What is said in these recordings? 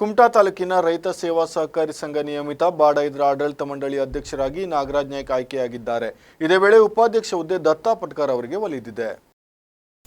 ಕುಮಟಾ ತಾಲೂಕಿನ ರೈತ ಸೇವಾ ಸಹಕಾರಿ ಸಂಘ ನಿಯಮಿತ ಬಾಡೈದ್ರ ಆಡಳಿತ ಮಂಡಳಿ ಅಧ್ಯಕ್ಷರಾಗಿ ನಾಗರಾಜ್ ನಾಯ್ಕ ಆಯ್ಕೆಯಾಗಿದ್ದಾರೆ. ಇದೇ ವೇಳೆ ಉಪಾಧ್ಯಕ್ಷ ಹುದ್ದೆ ದತ್ತಾ ಪಟ್ಕರ್ ಅವರಿಗೆ ಒಲಿದಿದೆ.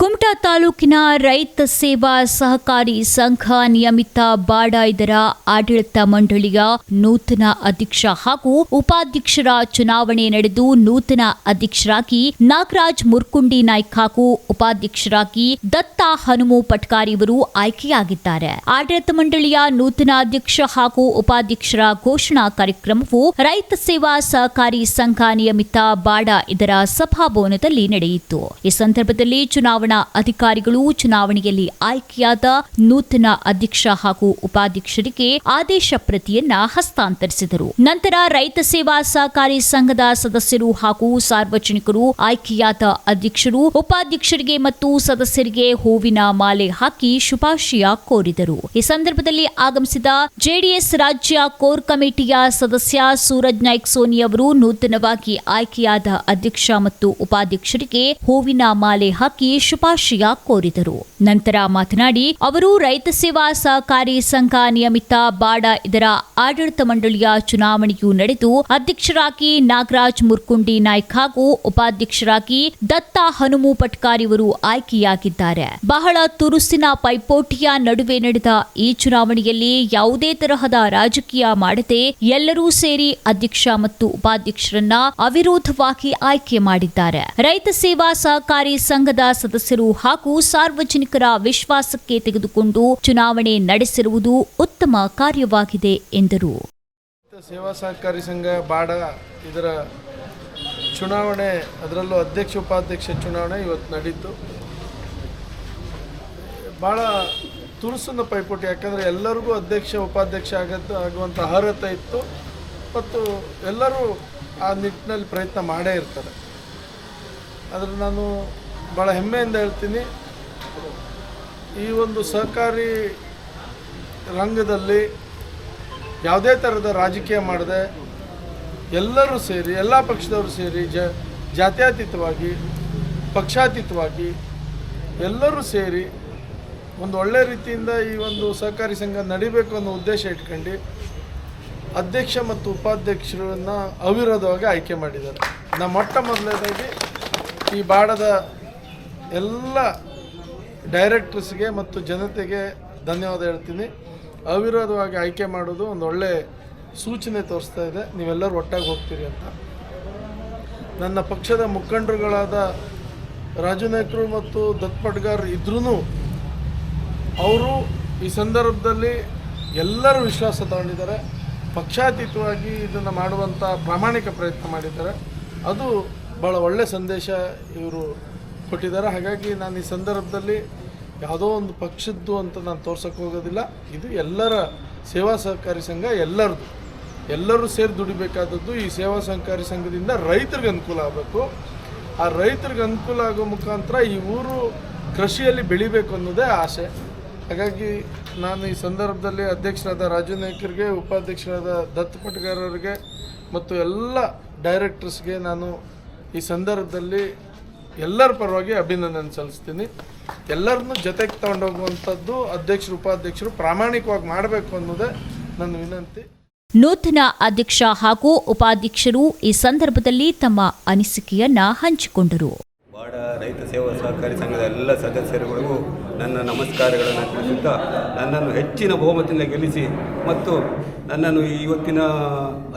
ಕುಮಟಾ ತಾಲೂಕಿನ ರೈತ ಸೇವಾ ಸಹಕಾರಿ ಸಂಘ ನಿಯಮಿತ ಬಾಡಾಯ್ದರ ಆಡಳಿತ ಮಂಡಳಿಯ ನೂತನ ಅಧ್ಯಕ್ಷ ಹಾಗೂ ಉಪಾಧ್ಯಕ್ಷರ ಚುನಾವಣೆ ನಡೆದು ನೂತನ ಅಧ್ಯಕ್ಷರಾಗಿ ನಾಗರಾಜ್ ಮುರ್ಕುಂಡಿ ನಾಯ್ಕ ಹಾಗೂ ಉಪಾಧ್ಯಕ್ಷರಾಗಿ ದತ್ತ ಹನುಮು ಪಟ್ಕಾರಿ ಇವರು ಆಯ್ಕೆಯಾಗಿದ್ದಾರೆ. ಆಡಳಿತ ಮಂಡಳಿಯ ನೂತನ ಅಧ್ಯಕ್ಷ ಹಾಗೂ ಉಪಾಧ್ಯಕ್ಷರ ಘೋಷಣಾ ಕಾರ್ಯಕ್ರಮವು ರೈತ ಸೇವಾ ಸಹಕಾರಿ ಸಂಘ ನಿಯಮಿತ ಬಾಡ ಇದರ ಸಭಾಭವನದಲ್ಲಿ ನಡೆಯಿತು. ಈ ಸಂದರ್ಭದಲ್ಲಿ ಚುನಾವಣಾ ಅಧಿಕಾರಿಗಳು ಚುನಾವಣೆಯಲ್ಲಿ ಆಯ್ಕೆಯಾದ ನೂತನ ಅಧ್ಯಕ್ಷ ಹಾಗೂ ಉಪಾಧ್ಯಕ್ಷರಿಗೆ ಆದೇಶ ಪ್ರತಿಯನ್ನ ಹಸ್ತಾಂತರಿಸಿದರು. ನಂತರ ರೈತ ಸೇವಾ ಸಹಕಾರಿ ಸಂಘದ ಸದಸ್ಯರು ಹಾಗೂ ಸಾರ್ವಜನಿಕರು ಆಯ್ಕೆಯಾದ ಅಧ್ಯಕ್ಷರು, ಉಪಾಧ್ಯಕ್ಷರಿಗೆ ಮತ್ತು ಸದಸ್ಯರಿಗೆ ಹೂವಿನ ಮಾಲೆ ಹಾಕಿ ಶುಭಾಶಯ ಕೋರಿದರು. ಈ ಸಂದರ್ಭದಲ್ಲಿ ಆಗಮಿಸಿದ ಜೆಡಿಎಸ್ ರಾಜ್ಯ ಕೋರ್ ಕಮಿಟಿಯ ಸದಸ್ಯ ಸೂರಜ್ ನಾಯ್ಕ್ ಸೋನಿ ಅವರು ನೂತನವಾಗಿ ಆಯ್ಕೆಯಾದ ಅಧ್ಯಕ್ಷ ಮತ್ತು ಉಪಾಧ್ಯಕ್ಷರಿಗೆ ಹೂವಿನ ಮಾಲೆ ಹಾಕಿ ಶುಭಾಶಯ ಕೋರಿದರು. ನಂತರ ಮಾತನಾಡಿ, ಅವರು ರೈತ ಸೇವಾ ಸಹಕಾರಿ ಸಂಘ ನಿಯಮಿತ ಬಾಡ ಇದರ ಆಡಳಿತ ಮಂಡಳಿಯ ಚುನಾವಣೆಯು ನಡೆದು, ಅಧ್ಯಕ್ಷರಾಗಿ ನಾಗರಾಜ್ ಮುರ್ಕುಂಡಿ ನಾಯ್ಕ ಹಾಗೂ ಉಪಾಧ್ಯಕ್ಷರಾಗಿ ದತ್ತ ಹನುಮು ಪಟ್ಕಾರ್ ಇವರು ಆಯ್ಕೆಯಾಗಿದ್ದಾರೆ. ಬಹಳ ತುರುಸಿನ ಪೈಪೋಟಿಯ ನಡುವೆ ನಡೆದ ಈ ಚುನಾವಣೆಯಲ್ಲಿ ಯಾವುದೇ ತರಹದ ರಾಜಕೀಯ ಮಾಡದೆ ಎಲ್ಲರೂ ಸೇರಿ ಅಧ್ಯಕ್ಷ ಮತ್ತು ಉಪಾಧ್ಯಕ್ಷರನ್ನ ಅವಿರೋಧವಾಗಿ ಆಯ್ಕೆ ಮಾಡಿದ್ದಾರೆ. ರೈತ ಸೇವಾ ಸಹಕಾರಿ ಸಂಘದ ಸದಸ್ಯರು ಹಾಗೂ ಸಾರ್ವಜನಿಕರ ವಿಶ್ವಾಸಕ್ಕೆ ತೆಗೆದುಕೊಂಡು ಚುನಾವಣೆ ನಡೆಸಿರುವುದು ಉತ್ತಮ ಕಾರ್ಯವಾಗಿದೆ ಎಂದರು. ಸೇವಾ ಸಹಕಾರಿ ಸಂಘ ಬಾಡ ಇದರ ಚುನಾವಣೆ, ಅದರಲ್ಲೂ ಅಧ್ಯಕ್ಷ, ಉಪಾಧ್ಯಕ್ಷ ಚುನಾವಣೆ ಇವತ್ತು ನಡೀತು. ಭಾಳ ತುರುಸಿನ ಪೈಪೋಟಿ, ಯಾಕಂದರೆ ಎಲ್ಲರಿಗೂ ಅಧ್ಯಕ್ಷ, ಉಪಾಧ್ಯಕ್ಷ ಆಗಂತ ಆಗುವಂಥ ಅರ್ಹತೆ ಇತ್ತು. ಮತ್ತು ಎಲ್ಲರೂ ಆ ನಿಟ್ಟಿನಲ್ಲಿ ಪ್ರಯತ್ನ ಮಾಡೇ ಇರ್ತಾರೆ. ಆದರೆ ನಾನು ಭಾಳ ಹೆಮ್ಮೆಯಿಂದ ಹೇಳ್ತೀನಿ. ಈ ಒಂದು ಸಹಕಾರಿ ರಂಗದಲ್ಲಿ ಯಾವುದೇ ಥರದ ರಾಜಕೀಯ ಮಾಡದೆ ಎಲ್ಲರೂ ಸೇರಿ, ಎಲ್ಲ ಪಕ್ಷದವರು ಸೇರಿ ಜ, ಜಾತ್ಯತೀತವಾಗಿ, ಪಕ್ಷಾತೀತವಾಗಿ ಎಲ್ಲರೂ ಸೇರಿ ಒಂದು ಒಳ್ಳೆ ರೀತಿಯಿಂದ ಈ ಒಂದು ಸಹಕಾರಿ ಸಂಘ ನಡಿಬೇಕು ಅನ್ನೋ ಉದ್ದೇಶ ಇಟ್ಕೊಂಡು ಅಧ್ಯಕ್ಷ ಮತ್ತು ಉಪಾಧ್ಯಕ್ಷರನ್ನು ಅವಿರೋಧವಾಗಿ ಆಯ್ಕೆ ಮಾಡಿದ್ದಾರೆ. ನಮ್ಮ ಮೊಟ್ಟ ಮೊದಲನೇದಾಗಿ ಈ ಬಾಡದ ಎಲ್ಲ ಡೈರೆಕ್ಟರ್ಸ್ಗೆ ಮತ್ತು ಜನತೆಗೆ ಧನ್ಯವಾದ ಹೇಳ್ತೀನಿ. ಅವಿರೋಧವಾಗಿ ಆಯ್ಕೆ ಮಾಡೋದು ಒಂದು ಒಳ್ಳೆ ಸೂಚನೆ ತೋರಿಸ್ತಾ ಇದೆ. ನೀವೆಲ್ಲರೂ ಒಟ್ಟಾಗಿ ಹೋಗ್ತೀರಿ ಅಂತ. ನನ್ನ ಪಕ್ಷದ ಮುಖಂಡರುಗಳಾದ ರಾಜು ನಾಯ್ಕರು ಮತ್ತು ದತ್ ಪಟ್ಗಾರ್ ಇದ್ರೂ ಅವರು ಈ ಸಂದರ್ಭದಲ್ಲಿ ಎಲ್ಲರೂ ವಿಶ್ವಾಸ ತಗೊಂಡಿದ್ದಾರೆ. ಪಕ್ಷಾತೀತವಾಗಿ ಇದನ್ನು ಮಾಡುವಂಥ ಪ್ರಾಮಾಣಿಕ ಪ್ರಯತ್ನ ಮಾಡಿದ್ದಾರೆ. ಅದು ಭಾಳ ಒಳ್ಳೆಯ ಸಂದೇಶ ಇವರು ಕೊಟ್ಟಿದ್ದಾರೆ. ಹಾಗಾಗಿ ನಾನು ಈ ಸಂದರ್ಭದಲ್ಲಿ ಯಾವುದೋ ಒಂದು ಪಕ್ಷದ್ದು ಅಂತ ನಾನು ತೋರ್ಸೋಕ್ಕೆ ಹೋಗೋದಿಲ್ಲ. ಇದು ಎಲ್ಲರ ಸೇವಾ ಸಹಕಾರಿ ಸಂಘ ಎಲ್ಲರದು. ಎಲ್ಲರೂ ಸೇರಿ ದುಡಿಬೇಕಾದದ್ದು ಈ ಸೇವಾ ಸಹಕಾರಿ ಸಂಘದಿಂದ ರೈತರಿಗೆ ಅನುಕೂಲ ಆಗಬೇಕು. ಆ ರೈತರಿಗೆ ಅನುಕೂಲ ಆಗೋ ಮುಖಾಂತರ ಈ ಊರು ಕೃಷಿಯಲ್ಲಿ ಬೆಳಿಬೇಕು ಅನ್ನೋದೇ ಆಸೆ. ಹಾಗಾಗಿ ನಾನು ಈ ಸಂದರ್ಭದಲ್ಲಿ ಅಧ್ಯಕ್ಷರಾದ ರಾಜು ನಾಯ್ಕರಿಗೆ, ಉಪಾಧ್ಯಕ್ಷರಾದ ದತ್ ಪಟ್ಗಾರರಿಗೆ ಮತ್ತು ಎಲ್ಲ ಡೈರೆಕ್ಟರ್ಸ್ಗೆ ನಾನು ಈ ಸಂದರ್ಭದಲ್ಲಿ ಎಲ್ಲರ ಪರವಾಗಿ ಅಭಿನಂದನೆ ಸಲ್ಲಿಸ್ತೀನಿ. ಎಲ್ಲರನ್ನೂ ಜೊತೆಗೆ ತಗೊಂಡೋಗುವಂಥದ್ದು ಅಧ್ಯಕ್ಷರು ಉಪಾಧ್ಯಕ್ಷರು ಪ್ರಾಮಾಣಿಕವಾಗಿ ಮಾಡಬೇಕು ಅನ್ನೋದೇ ನನ್ನ ವಿನಂತಿ. ನೂತನ ಅಧ್ಯಕ್ಷ ಹಾಗೂ ಉಪಾಧ್ಯಕ್ಷರು ಈ ಸಂದರ್ಭದಲ್ಲಿ ತಮ್ಮ ಅನಿಸಿಕೆಯನ್ನ ಹಂಚಿಕೊಂಡರು. ಬಾಡ ರೈತ ಸೇವಾ ಸಹಕಾರಿ ಸಂಘದ ಎಲ್ಲ ಸದಸ್ಯರುಗಳಿಗೂ ನನ್ನ ನಮಸ್ಕಾರಗಳನ್ನು ತಿಳಿಸುತ್ತಾ ನನ್ನನ್ನು ಹೆಚ್ಚಿನ ಬಹುಮತದಿಂದ ಗೆಲ್ಲಿಸಿ ಮತ್ತು ನನ್ನನ್ನು ಇವತ್ತಿನ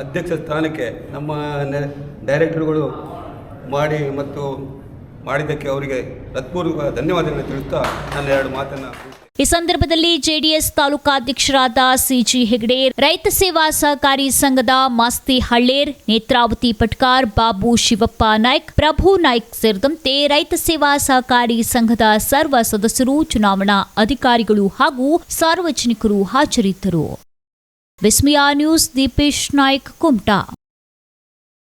ಅಧ್ಯಕ್ಷ ಸ್ಥಾನಕ್ಕೆ ನಮ್ಮ ಡೈರೆಕ್ಟರ್ಗಳು ಮಾಡಿ ಮತ್ತು ಮಾಡಿದ್ದಕ್ಕೆ ಅವರಿಗೆ ಹೃತ್ಪೂರ್ವಕ ಧನ್ಯವಾದಗಳನ್ನು ತಿಳಿಸುತ್ತಾ ನನ್ನ ಎರಡು ಮಾತನ್ನು ಈ ಸಂದರ್ಭದಲ್ಲಿ ಜೆಡಿಎಸ್ ತಾಲೂಕಾಧ್ಯಕ್ಷರಾದ ಸಿಜಿ ಹೆಗಡೆ, ರೈತ ಸೇವಾ ಸಹಕಾರಿ ಸಂಘದ ಮಾಸ್ತಿ ಹಳ್ಳೇರ್, ನೇತ್ರಾವತಿ ಪಟ್ಕಾರ್, ಬಾಬು ಶಿವಪ್ಪ ನಾಯ್ಕ್, ಪ್ರಭು ನಾಯ್ಕ್ ಸೇರಿದಂತೆ ರೈತ ಸೇವಾ ಸಹಕಾರಿ ಸಂಘದ ಸರ್ವ ಸದಸ್ಯರು, ಚುನಾವಣಾ ಅಧಿಕಾರಿಗಳು ಹಾಗೂ ಸಾರ್ವಜನಿಕರು ಹಾಜರಿದ್ದರು. ವಿಸ್ಮಿಯಾ ನ್ಯೂಸ್, ದೀಪೇಶ್ ನಾಯ್ಕ್, ಕುಮಟಾ.